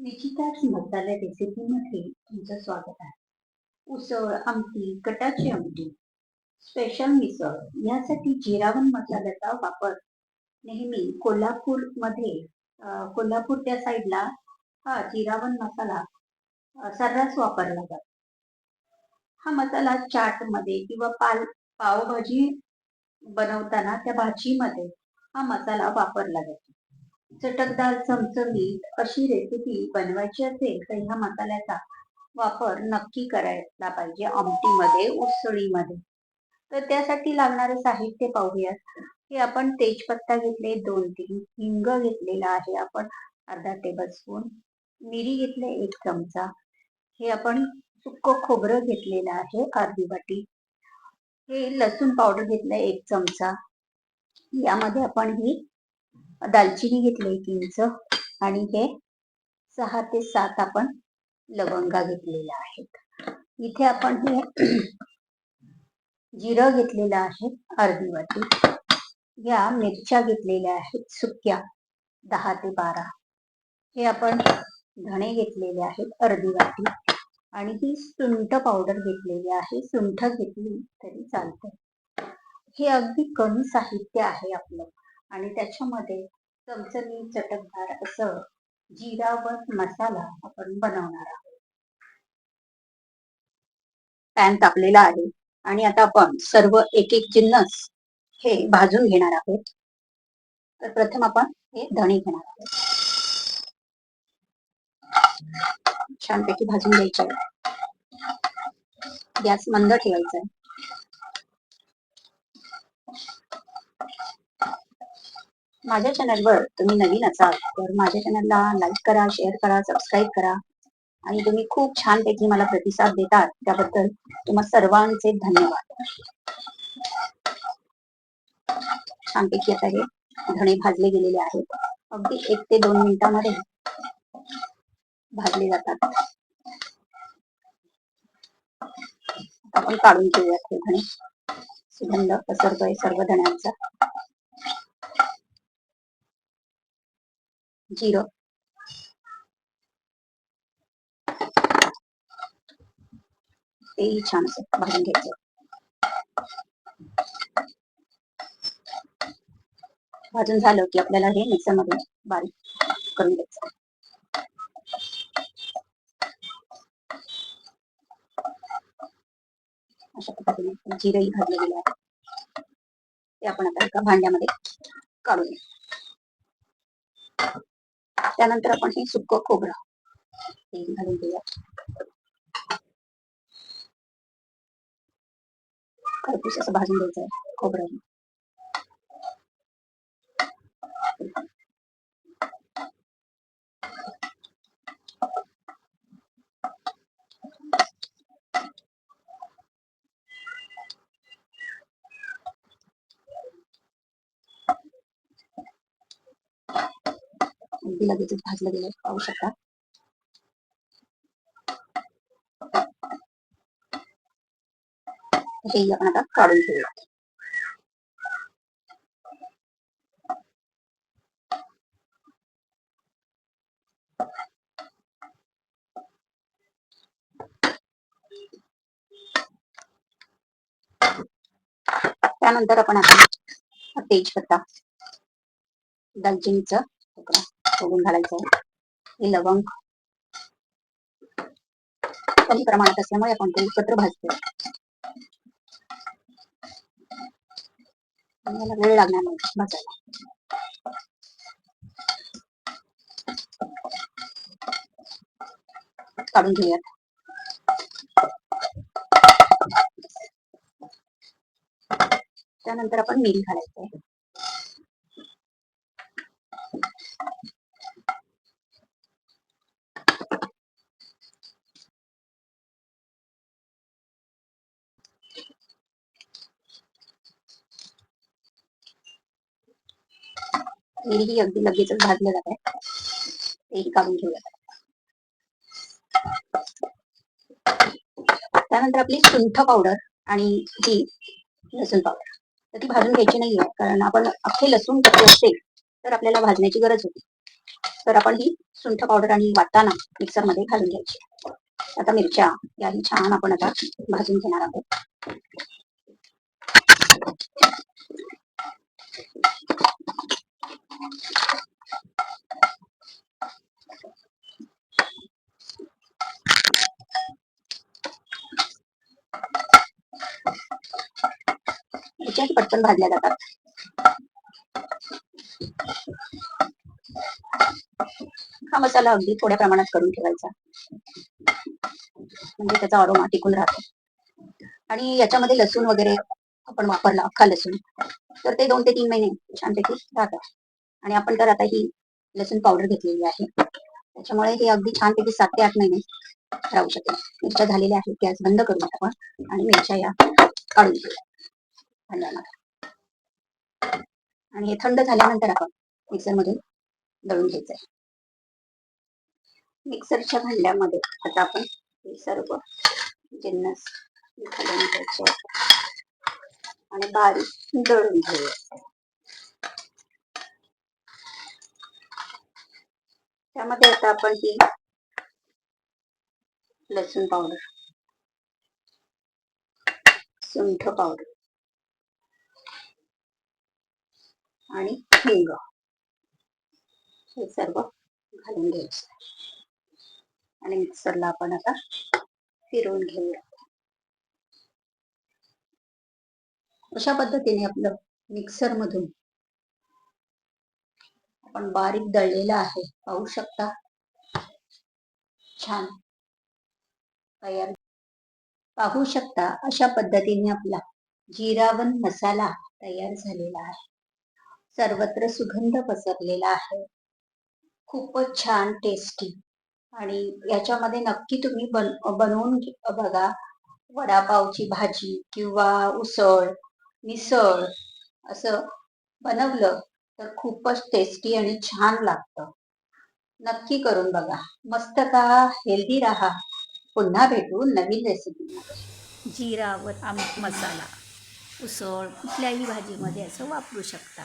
निकिताज मसाला रेसिपीमध्ये तुमचं स्वागत आहे. उसळ आमटी कटाची आमटी स्पेशल मिसळ यासाठी जिरावन मसाल्याचा वापर. नेहमी कोल्हापूरमध्ये अं, कोल्हापूर त्या साईडला हा जिरावन मसाला सर्रास वापरला जातो. हा मसाला चाटमध्ये किंवा पाल पावभाजी बनवताना त्या भाजीमध्ये हा मसाला वापरला जातो. चटकदार चमचमीत अशी रेसिपी बनवायची असेल तर ह्या मसाल्याचा वापर नक्की करायला पाहिजे आमटीमध्ये उसळीमध्ये. तर त्यासाठी लागणारे साहित्य पाहूयात की आपण तेजपत्ता घेतले दोन तीन हिंग घेतलेला आहे आपण अर्धा टेबल स्पून मिरी घेतले एक चमचा. हे आपण सुक्क खोबरं घेतलेलं आहे अर्धी वाटी. हे लसूण पावडर घेतलं एक चमचा. यामध्ये आपण ही दालचिनी घेतली एक इंच आणि हे सहा ते सात आपण लवंगा घेतलेल्या आहेत. इथे आपण हे जिरं घेतलेलं आहे अर्धी वाटी या मिरच्या घेतलेल्या आहेत सुक्या दहा ते बारा. हे आपण धणे घेतलेले आहेत अर्धी वाटी आणि ही सुंठ पावडर घेतलेली आहे. सुंठ घेतली तरी चालते हे अगदी कमी साहित्य आहे आपलं. आणि त्याच्यामध्ये चमचमी चटकदार असं जिरा व मसाला आपण बनवणार आहोत. पॅन तापलेला आहे आणि आता आपण सर्व एक एक जिन्नस हे भाजून घेणार आहोत. तर प्रथम आपण हे धणे घेणार आहोत. छानपैकी भाजून घ्यायचे. गॅस मंद ठेवायचा आहे. माझ्या चॅनलवर तुम्ही नवीन असाल तर माझ्या चॅनलला लाईक करा शेअर करा सबस्क्राईब करा. आणि तुम्ही खूप छानपैकी मला प्रतिसाद देतात. त्याबद्दल तुम्हा सर्वांचे धन्यवाद. छानपैकी आता हे धणे भाजले गेलेले आहेत. अगदी एक ते दोन मिनिटांमध्ये भाजले जातात. आपण काढून घेऊयात हे धणे. सुगंध पसरतोय सर्व धण्यांचा. जिरं। छान असं भाजून घ्यायचं भाजून झालं की हे मिक्सर बारीक अशा पद्धतीने जिरंही भाजले भांड्यामध्ये काढून घेऊ त्यानंतर आपण हे सुक खोबरं घालून देऊया खरपूस असं भाजून खोबरं अगदी भाजलं गेलं पाहू शकता हे आपण आता काढून घेऊया त्यानंतर आपण आता तेजपत्ता दालचिनीचा तुकडा. सोडून घालायचं आहे. हे लवंग. कमी प्रमाणात असल्यामुळे आपण ते एकत्र भाजतो वेळ लागणार नाही भाजायला. काढून घेऊयात. त्यानंतर आपण मिरी घालायचं आहे. ही अगदी लगेचच भाजल्या जात आहे तेही काढून ठेवलं त्यानंतर आपली सुंठ पावडर आणि ही लसूण पावडर तर ती भाजून घ्यायची नाहीये कारण आपण अख्खे लसूण टाकले असते तर आपल्याला भाजण्याची गरज होती. तर आपण ही सुंठ पावडर आणि वाटाणा मिक्सरमध्ये घालून घ्यायची. आता मिरच्या याही छान आपण आता भाजून घेणार आहोत. मिरच्या पटकन भाजल्या जातात. हा मसाला अगदी थोड्या प्रमाणात करून ठेवायचा. म्हणजे त्याचा अरोमा टिकून राहतो. आणि याच्यामध्ये लसूण वगैरे आपण वापरला अख्खा लसूण तर ते दोन ते तीन महिने छानपैकी राहतात. आणि आपण तर आता ही लसूण पावडर घेतलेली आहे. त्याच्यामुळे हे अगदी छानपैकी सात ते आठ महिने राहू शकेल. मिरच्या झालेल्या आहेत गॅस बंद करून आपण आणि मिरच्या या काढून घेऊया. भांड्यामध्ये आणि हे थंड झाल्यानंतर आपण मिक्सर मधून दळून आहे. मिक्सरच्या भांड्यामध्ये आता आपण हे सर्व जिन्नस घालून घ्यायचे आणि बारीक दळून घेऊया. त्यामध्ये आता आपण ही लसूण पावडर सुंठ पावडर आणि हिंग. हे सर्व घालून घ्यायचे. आणि मिक्सरला आपण आता फिरवून घेऊया. अशा पद्धतीने आपलं मिक्सर मधून आपण बारीक दळलेलं आहे. पाहू शकता? छान. तयार. पाहू शकता? अशा पद्धतीने आपला जिरावन मसाला तयार झालेला आहे. सर्वत्र सुगंध पसरलेला आहे. खूपच छान टेस्टी आणि याच्यामध्ये नक्की तुम्ही बन बनवून घे- बघा. वडापावची भाजी किंवा उसळ मिसळ असं बनवलं तर खूपच टेस्टी आणि छान लागतं. नक्की करून बघा. मस्त का? हेल्दी राहा. पुन्हा भेटू नवीन रेसिपी व आम मसाला उसळ कुठल्याही भाजीमध्ये असं वापरू शकता.